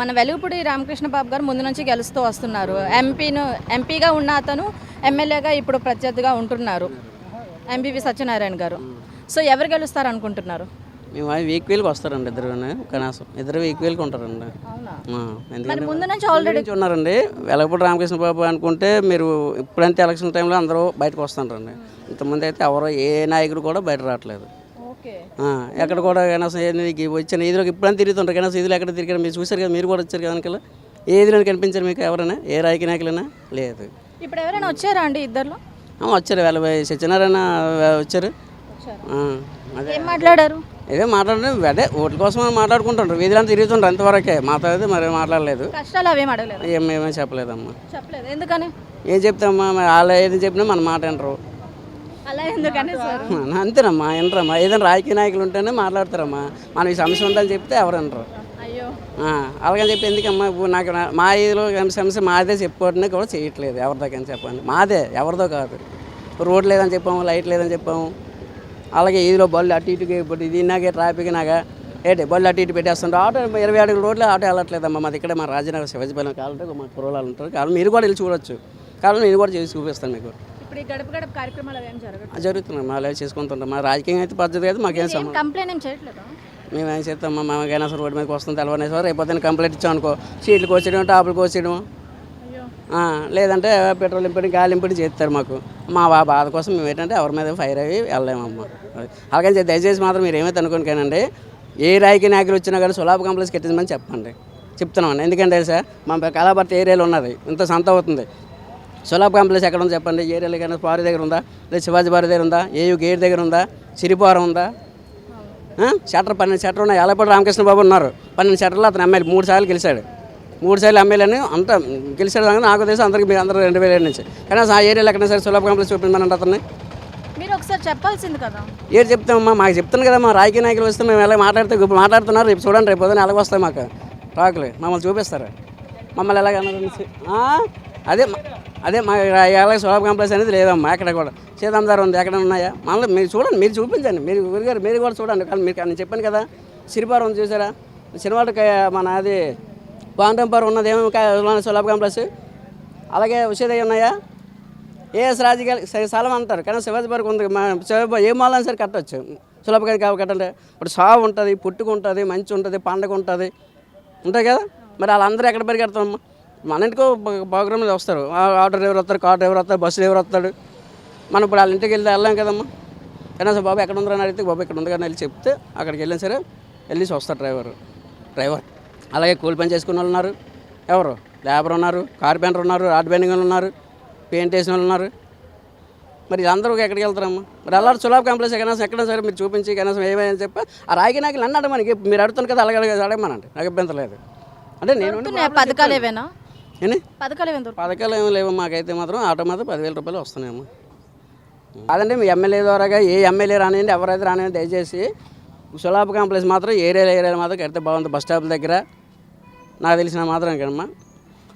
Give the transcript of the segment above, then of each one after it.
మన వెలుగుపూడి రామకృష్ణ బాబు గారు ముందు నుంచి గెలుస్తూ వస్తున్నారు. ఎంపీను ఎంపీగా ఉన్న అతను ఎమ్మెల్యేగా ఇప్పుడు ప్రత్యర్థిగా ఉంటున్నారు. ఎంపీవి సత్యనారాయణ గారు. సో ఎవరు గెలుస్తారు అనుకుంటున్నారు? మేము ఈక్వల్గా వస్తారండి ఇద్దరు కనీసం. ఇద్దరు ఈక్వల్గా ఉంటారండి. ఎందుకంటే ముందు నుంచి ఆల్రెడీ నుంచి ఉన్నారండి. వెలగపూడి రామకృష్ణ బాబు అనుకుంటే మీరు ఇప్పుడంతే ఎలక్షన్ టైంలో అందరూ బయటకు వస్తుంటారండి ఇంతమంది అయితే ఎవరో ఏ నాయకుడు కూడా బయట రావట్లేదు. ఎక్కడ కూడా కనీసం ఏ నీకు వచ్చిన ఈదులోకి ఇప్పుడైనా తిరుగుతుంటారు. కనీసం ఈదులు ఎక్కడ తిరిగారు మీరు చూశారు కదా మీరు కూడా వచ్చారు కదా వెనకాల? ఏ ఈదులో కనిపించారు మీకు ఎవరైనా? ఏ రాజకీయ నాయకులైనా? లేదు. ఇప్పుడు ఎవరైనా వచ్చారా అండి ఇద్దరులో? ఆ, వచ్చారు. వేల సత్యనారాయణ వచ్చారు. ఏం మాట్లాడారు? ఇదే మాట్లాడండి అదే ఓట్ల కోసం మాట్లాడుకుంటుంటారు. వీధిలో తిరుగుతుంటారు అంతవరకే. మాట్లాడితే మరి మాట్లాడలేదు. కష్టాలు అవేం అడగలేదు? ఏం ఏమీ చెప్పలేదమ్మా. చెప్పలేదు. ఎందుకని? ఏం చెప్తామమ్మా? మరి వాళ్ళు ఏది చెప్పినా మన మాట వినరు. అలా ఎందుకని సార్? మన అంతేనమ్మా వినరమ్మా. ఏదైనా రాజకీయ నాయకులు ఉంటేనే మాట్లాడతారమ్మా. మనం ఈ సమస్య ఉందని చెప్తే ఎవరు వినరు. అలాగని చెప్పి ఎందుకమ్మా ఇప్పుడు నాకు మా ఇదిలో సమస్య మాదే చెప్పుకోవడమే కూడా చేయట్లేదు. ఎవరిదో కానీ చెప్పండి. మాదే ఎవరిదో కాదు. రోడ్ లేదని చెప్పాము లైట్ లేదని చెప్పాము. అలాగే ఇదిలో బళ్ళు అటు ఇటుకి ఇప్పుడు ఇది నాకే ట్రాఫిక్ నాగా ఏంటి బళ్ళు అటు ఇటు పెట్టేస్తుంటారు ఆటో ఇరవై అడుగుల రోడ్లు ఆటో వెళ్ళట్లేదమ్మా. మాది ఇక్కడ మా రాజనగర్ శివాజీపాలెం కావాలంటే మా కుర్రోళ్ళు ఉంటారు. కావాలి మీరు కూడా వెళ్ళి చూడొచ్చు. కావాలి నేను కూడా చేసి చూపిస్తాను మీకు. ఇప్పుడు గడప గడప కార్యక్రమాలు అవేం జరగదు జరుగుతున్నాయి. మా అలా చేసుకుంటుంటాం. మా రాజకీయం అయితే పద్ధతి అయితే మాకేం ఏం సంబంధం. కంప్లైంట్ ఏం చేయట్లేదా? మేము ఏం చేస్తాం? మా మామకైనా అసలు రోడ్డు మీదకి వస్తుంది తెలవనేసారు రేపు పొద్దున్న కంప్లైంట్ ఇచ్చాం అనుకో సీట్లు కోసేయడం టాపులు కోసేయడం లేదంటే పెట్రోల్ ఇంపడి గాలి ఇంపడి చేస్తారు మాకు. మా బాధ కోసం మేము ఏంటంటే ఎవరి మీద ఫైర్ అయ్యి వెళ్ళలేమమ్మా. చెప్పి దయచేసి మాత్రం మీరు ఏమైతే అనుకోని కానండి ఏ రాయికి నాయకులు వచ్చినా కానీ సులాభ కంప్లైంట్స్ కట్టించమని చెప్పండి. చెప్తున్నామండి. ఎందుకంటే సార్ మా కళాభర్త ఏరియాలో ఉన్నది. ఇంత సంత అవుతుంది. సులాభ కాంప్లెక్స్ ఎక్కడ ఉంది చెప్పండి? ఏరియాలో కానీ పారి దగ్గర ఉందా? లేదా శివాజీ బారి దగ్గర ఉందా? ఏయు గేట్ దగ్గర ఉందా? సిరిపారం ఉందా? షట్టర్ పన్నెండు షట్టర్ ఉన్నాయి. ఎల్లపడి రామకృష్ణ బాబు ఉన్నారు. పన్నెండు షట్టర్లు అతను ఎమ్మెల్యే. మూడు సార్లు గెలిచాడు. మూడు సార్లు ఎమ్మెల్యేని అంత గెలిచాడు కానీ నాకు తెలిసి. అందరికి మీరు అందరూ రెండు వేల ఏడు నుంచి. కానీ ఆ ఏరియాలో ఎక్కడ సరే సులభ కాంప్లెక్స్ చూపించమని అతన్ని. మీరు ఒకసారి చెప్పాల్సింది కదా. ఏడు చెప్తామమ్మా? మాకు చెప్తాను కదా మా రాజకీయ నాయకులు వస్తే మేము ఎలా మాట్లాడితే ఇప్పుడు మాట్లాడుతున్నారు. రేపు చూడండి రేపు పొద్దున ఎలాగ వస్తాయి మాకు. రాకులు. మమ్మల్ని చూపిస్తారు? మమ్మల్ని ఎలాగ? అదే అదే మా ఎలాగ సులభ కాంప్లెక్స్ అనేది లేదమ్మా ఎక్కడ కూడా. సీతాంధార ఉంది ఎక్కడ ఉన్నాయా? మళ్ళీ మీరు చూడండి మీరు చూపించండి. మీరు ఊరిగారు మీరు కూడా చూడండి. కానీ మీరు నేను చెప్పాను కదా. సిరిపారం ఉంది చూసారా? సినిమాకి మన అది పాండంపారం ఉన్నది ఏమేమి సులభ కాంప్లెక్స్. అలాగే ఉషేదయ్య ఉన్నాయా? ఏఎస్ రాజకీయాలు స్థలం అంటారు. కానీ శివాజీ పార్క్ ఉంది. మా ఏ మాలని సరే కట్టవచ్చు సులభంగా కావు కట్టండి. ఇప్పుడు సాగు ఉంటుంది పుట్టుకు ఉంటుంది మంచి ఉంటుంది పండగ ఉంటుంది. ఉంటాయి కదా? మరి వాళ్ళందరూ ఎక్కడ పరిగెడతామమ్మా మన ఇంటికో ప్రోగ్రామ్ వస్తారు. ఆ ఆటో డ్రైవర్ వస్తారు కార్ డ్రైవర్ వస్తారు బస్సు డ్రైవర్ వస్తాడు మనం ఇప్పుడు వాళ్ళ ఇంటికి వెళ్తే వెళ్ళాం కదమ్మా. కనీసం బాబు ఎక్కడ ఉందని అడిగితే బాబు ఇక్కడ ఉంది కానీ వెళ్ళి చెప్తే అక్కడికి వెళ్ళిన సరే వెళ్ళేసి వస్తారు డ్రైవర్. డ్రైవర్. అలాగే కూలి పని చేసుకున్న వాళ్ళు ఉన్నారు. ఎవరు? లేబర్ ఉన్నారు కార్పెంటర్ ఉన్నారు రాడ్ బెండింగ్ వాళ్ళు ఉన్నారు పెయింట్ వేసిన వాళ్ళు ఉన్నారు. మరి అందరూ ఎక్కడికి వెళ్తారమ్మా? మరి అలా సులభ కాంప్లెక్స్ కనీసం ఎక్కడ సరే మీరు చూపించి కనీసం ఏమైనా చెప్పి ఆ రాగి నాయకులు అన్నాడు మనకి మీరు అడుగుతాను కదా అలాగే అలాగే అడగమనండి నాకు ఇబ్బంది లేదు. అంటే నేను పథకాలు ఏవైనా? పథకాలు దొరుకుతాయి? పథకాలు ఏమి లేవు. మాకైతే మాత్రం ఆటో మాత్రం పదివేల రూపాయలు వస్తున్నాయమ్మా. కాదండి మీ ఎమ్మెల్యే ద్వారాగా ఏ ఎమ్మెల్యే రానివ్వండి ఎవరైతే రానివ్వండి దయచేసి సులాభ కాంప్లెక్స్ మాత్రం ఏరియాలో ఏరియాలో మాత్రం కడితే బాగుంది. బస్ స్టాప్ దగ్గర నాకు తెలిసిన మాత్రం కదమ్మా.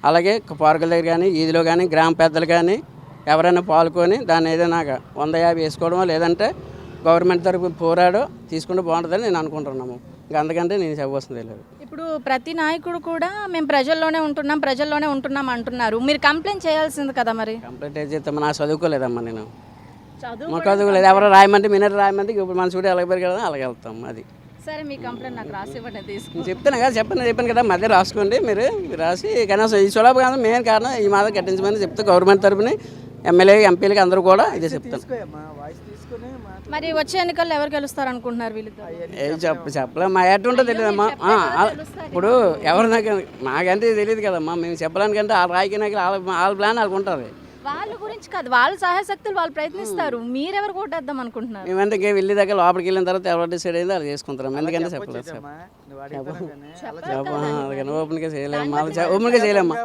అలాగే పార్కుల దగ్గర కానీ ఈదిలో కానీ గ్రామ పెద్దలు కానీ ఎవరైనా పాల్గొని దాన్ని ఏదైనా వంద యాభై వేసుకోవడమో లేదంటే గవర్నమెంట్ తరపు పోరాడో తీసుకుంటే బాగుంటుందని నేను అనుకుంటున్నాము. ఇంకా అందుకంటే నేను చెప్పవలసింది లేదు. ఇప్పుడు ప్రతి నాయకుడు కూడా మేము ప్రజల్లోనే ఉంటున్నాం ప్రజల్లోనే ఉంటున్నాం అంటున్నారు. మీరు కంప్లైంట్ చేయాల్సింది కదా మరి? కంప్లీట్ అయితే చెప్తామా నా చదువుకోలేదమ్మా నేను. చదువు మా చదువుకోలేదు. ఎవరు రాయమంటే మినర్ రాయమంటే ఇప్పుడు మన చూడు ఎలాగ పెరిగాడో అలాగే వెళ్తాం అది. సరే మీ కంప్లైంట్ నాకు రాసి ఇవ్వండి తీసుకు నేను చెప్తాను కదా చెప్పాను చెప్పాను కదా మధ్య రాసుకోండి మీరు. మీరు రాసి కనీసం ఈ సులభ కాదు మెయిన్ కారణం ఈ మాత్రం కట్టించమని చెప్తే గవర్నమెంట్ తరపుని ఎమ్మెల్యే ఎంపీలకి అందరూ కూడా ఇదే చెప్తాను. మరి వచ్చే ఎన్నికల్లో ఎవరు గెలుస్తారు అనుకుంటున్నారు ఏం చెప్ప చెప్పలే. మా ఎట్టు ఉంటుందో తెలియదమ్మా ఇప్పుడు ఎవరి దగ్గర మాకంటే తెలియదు కదమ్మా. మేము చెప్పడానికంటే ఆ రాయికి నాకు వాళ్ళ వాళ్ళ ప్లాన్ వాళ్ళకి ఉంటుంది. వాళ్ళ గురించి కాదు వాళ్ళ సహాయశక్తులు వాళ్ళు ప్రయత్నిస్తారు. మీరెవరు కొట్టేద్దాం అనుకుంటున్నారు? మేమంటే ఇంకే వెళ్ళి దగ్గర లోపలికి వెళ్ళిన తర్వాత ఎవరు డిసైడ్ అయిందో అది చేసుకుంటాం ఎందుకంటే చెప్పలేదు చెప్ప. చెప్ప. ఓపెన్గా చేయలేమ్మా ఓపెన్గా చేయలేమ్మా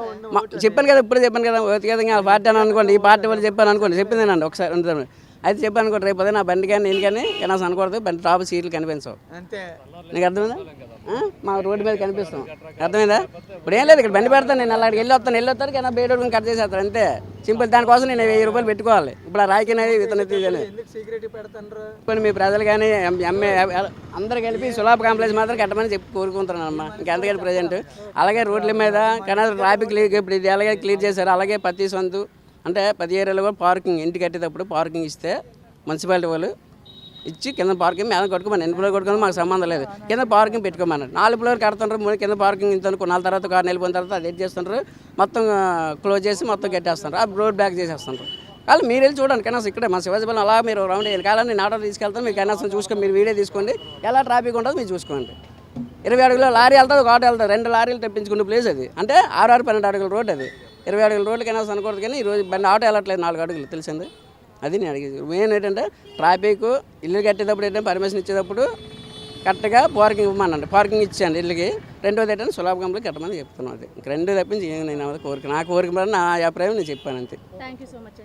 చెప్పాను కదా ఇప్పుడే చెప్పాను కదా వ్యక్తిగతంగా ఆ పార్టీ అని అనుకోండి ఈ పార్టీ వాళ్ళు చెప్పాను అనుకోండి చెప్పింది అండి ఒకసారి ఉంటాను అయితే చెప్పాను అనుకోండి రేపు అదే నా బండి కానీ నేను కానీ కనీసం అనకూడదు. బండి టాప్ సీట్లు కనిపించవు. అంతే. నీకు అర్థమైందా? మా రోడ్డు మీద కనిపిస్తాం. అర్థమైందా? ఇప్పుడు ఏం లేదు ఇక్కడ బండి పెడతాను నేను. అలా వెళ్ళి వస్తాను వెళ్ళి వస్తాను కానీ బయట కట్ చేసేస్తాను అంతే. సింపుల్. దానికోసం నేను వెయ్యి రూపాయలు పెట్టుకోవాలి. ఇప్పుడు ఆ రాయికినవి ఇతను ఇప్పుడు మీ ప్రజలు కానీ ఎంఏ అందరు కలిపి సులభ కాంప్లెక్స్ మాత్రం కట్టమని చెప్పి కోరుకుంటున్నాను అమ్మా. ఇంకెంతకంటే ప్రజెంట్ అలాగే రోడ్ల మీద కనీసం ట్రాఫిక్ క్లియర్ ఇప్పుడు ఇది అలాగే క్లియర్ చేశారు అలాగే ప్రతి సొంతు అంటే పది ఏరియాలో కూడా పార్కింగ్ ఇంటి కట్టేటప్పుడు పార్కింగ్ ఇస్తే మున్సిపాలిటీ వాళ్ళు ఇచ్చి కింద పార్కింగ్ మీద కొట్టుకోమని ఎన్ని ఫ్లోర్ కొట్టుకోమని మాకు సంబంధం లేదు. కింద పార్కింగ్ పెట్టుకోమన్నారు. నాలుగు ఫ్లోర్ కడుతుంటారు మూడు కింద పార్కింగ్ ఇంత కొన్నాళ్ళ తర్వాత కారు వెళ్ళిపోయిన తర్వాత అది చేస్తుంటారు మొత్తం క్లోజ్ చేసి మొత్తం కట్టేస్తుంటారు ఆ రోడ్ బ్యాక్ చేసేస్తుంటారు వాళ్ళు మీరు వెళ్ళి చూడండి కనీసం ఇక్కడే మా శివాజీపల్లి అలా మీరు రౌండ్ వెళ్ళి కాలం నేను ఆటో తీసుకెళ్తాను మీరు కనీసం చూసుకొని మీరు వీడియో తీసుకోండి. ఎలా ట్రాఫిక్ ఉంటుందో మీరు చూసుకోండి. ఇరవై అడుగులో లారీ వెళ్తుంది ఒక ఆటో వెళ్తుంది రెండు లారీలు తెప్పించుకునే ప్లేస్ అది. అంటే ఆరు ఆరు పన్నెండు అడుగుల రోడ్ అది. ఇరవై అడుగుల రోడ్లకైనా అనుకోవద్దు కానీ ఈరోజు రోజు బండి ఆటో వెళ్ళట్లేదు నాలుగు అడుగులు తెలిసింది? అది నేను అడిగేది. మెయిన్ ఏంటంటే ట్రాఫిక్ ఇల్లు కట్టేటప్పుడు ఏంటంటే పర్మిషన్ ఇచ్చేటప్పుడు కరెక్ట్గా పార్కింగ్ ఇవ్వమనండి. పార్కింగ్ ఇచ్చాను ఇల్లుకి. రెండోది ఏంటంటే సులభ కంపెనీ కట్టమని చెప్తున్నాను అది. ఇంక రెండు తప్పించి ఏం నేను కోరిక. నా కోరిక నా అభిప్రాయం నేను చెప్పాను అంతే. Thank you so much